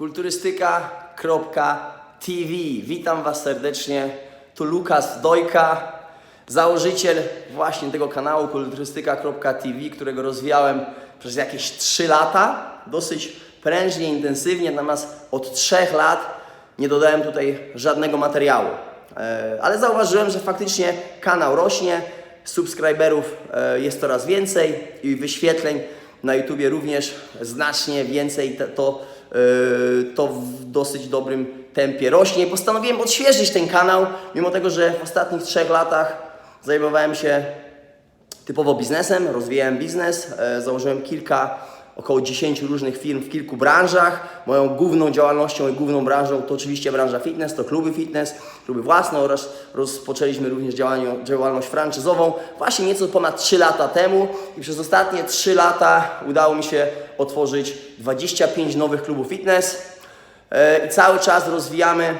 kulturystyka.tv. Witam Was serdecznie. Tu Lukas Dojka, założyciel właśnie tego kanału kulturystyka.tv, którego rozwijałem przez jakieś 3 lata, dosyć prężnie, intensywnie, natomiast od 3 lat nie dodałem tutaj żadnego materiału. E, Ale zauważyłem, że faktycznie kanał rośnie, subskryberów e, jest coraz więcej i wyświetleń na YouTubie również znacznie więcej. To, e, to w dosyć dobrym tempie rośnie. Postanowiłem odświeżyć ten kanał, mimo tego, że w ostatnich trzech latach zajmowałem się typowo biznesem, rozwijałem biznes, e, założyłem kilka, około 10 różnych firm w kilku branżach. Moją główną działalnością i główną branżą to oczywiście branża fitness, to kluby fitness, kluby własne oraz rozpoczęliśmy również działalność franczyzową właśnie nieco ponad 3 lata temu. I przez ostatnie 3 lata udało mi się otworzyć 25 nowych klubów fitness. E, i cały czas rozwijamy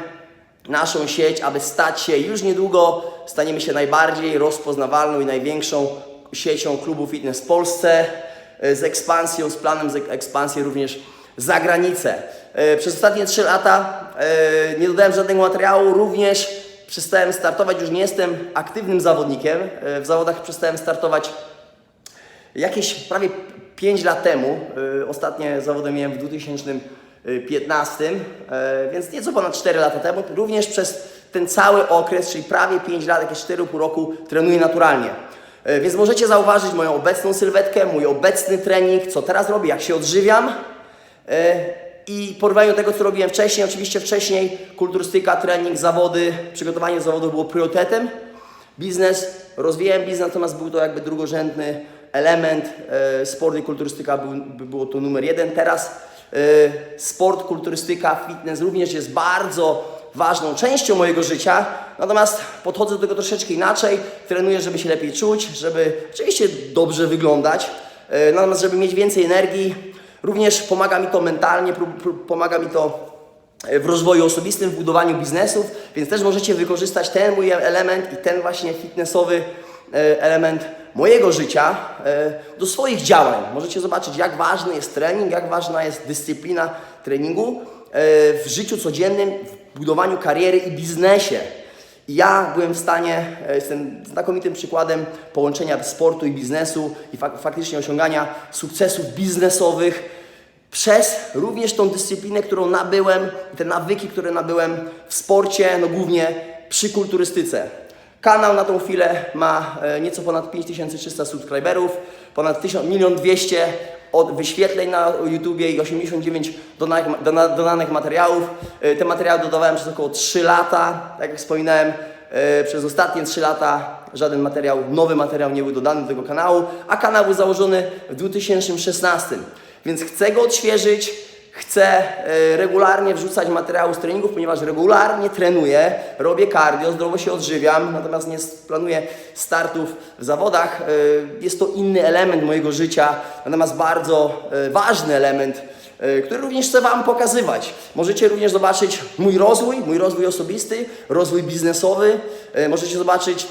naszą sieć, aby stać się już niedługo, staniemy się najbardziej rozpoznawalną i największą siecią klubów fitness w Polsce z ekspansją, z planem z ekspansji również za granicę. E, Przez ostatnie 3 lata e, nie dodałem żadnego materiału, również przestałem startować, już nie jestem aktywnym zawodnikiem. E, W zawodach przestałem startować Jakieś prawie 5 lat temu, ostatnie zawody miałem w 2015, y, więc nieco ponad 4 lata temu, również przez ten cały okres, czyli prawie 5 lat, jakieś 4,5 roku trenuję naturalnie. Y, Więc możecie zauważyć moją obecną sylwetkę, mój obecny trening, co teraz robię, jak się odżywiam. Y, I porównaniu tego, co robiłem wcześniej, oczywiście wcześniej kulturystyka, trening, zawody, przygotowanie do zawodów było priorytetem biznes, rozwijałem biznes, natomiast był to jakby drugorzędny element. E, sport i kulturystyka był, by było to numer jeden. Teraz e, sport, kulturystyka, fitness również jest bardzo ważną częścią mojego życia, natomiast podchodzę do tego troszeczkę inaczej. Trenuję, żeby się lepiej czuć, żeby oczywiście dobrze wyglądać, e, natomiast żeby mieć więcej energii. Również pomaga mi to mentalnie, pomaga mi to w rozwoju osobistym, w budowaniu biznesów, więc też możecie wykorzystać ten mój element i ten właśnie fitnessowy e, element mojego życia e, do swoich działań. Możecie zobaczyć, jak ważny jest trening, jak ważna jest dyscyplina treningu e, w życiu codziennym, budowaniu kariery i biznesie. I ja byłem w stanie, e, jestem znakomitym przykładem połączenia sportu i biznesu i fak- faktycznie osiągania sukcesów biznesowych przez również tą dyscyplinę, którą nabyłem, te nawyki, które nabyłem w sporcie, no głównie przy kulturystyce. Kanał na tą chwilę ma e, nieco ponad 5300 subskryberów, ponad 1 milion 200 od wyświetleń na YouTubie i 89 dodanych, dona- dodanych materiałów. E, Te materiały dodawałem przez około 3 lata, tak jak wspominałem, e, przez ostatnie 3 lata żaden materiał, nowy materiał nie był dodany do tego kanału, a kanał był założony w 2016. Więc chcę go odświeżyć, chcę e, regularnie wrzucać materiały z treningów, ponieważ regularnie trenuję, robię cardio, zdrowo się odżywiam, natomiast nie planuję startów w zawodach. E, Jest to inny element mojego życia, natomiast bardzo e, ważny element, który również chcę Wam pokazywać. Możecie również zobaczyć mój rozwój, mój rozwój osobisty, rozwój biznesowy. Możecie zobaczyć,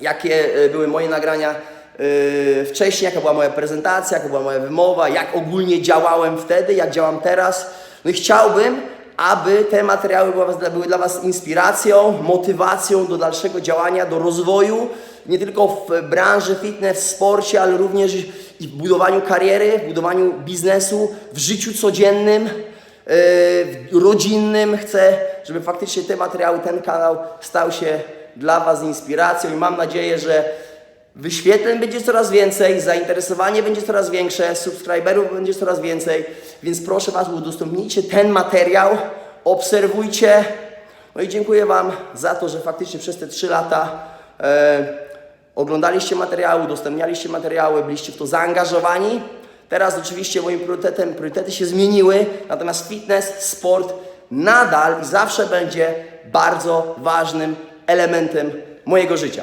jakie były moje nagrania Yy, wcześniej, jaka była moja prezentacja, jaka była moja wymowa, jak ogólnie działałem wtedy, jak działam teraz. No i chciałbym, aby te materiały były, dla- Was inspiracją, motywacją do dalszego działania, do rozwoju, nie tylko w branży fitness, w sporcie, ale również i w budowaniu kariery, w budowaniu biznesu, w życiu codziennym, yy, rodzinnym. Chcę, żeby faktycznie te materiały, ten kanał stał się dla Was inspiracją i mam nadzieję, że Wyświetleń będzie coraz więcej, zainteresowanie będzie coraz większe, subskryberów będzie coraz więcej, więc proszę Was, udostępnijcie ten materiał, obserwujcie. No i dziękuję Wam za to, że faktycznie przez te 3 lata e, oglądaliście materiały, udostępnialiście materiały, byliście w to zaangażowani. Teraz oczywiście moim priorytetem, priorytety się zmieniły, natomiast fitness, sport nadal i zawsze będzie bardzo ważnym elementem mojego życia.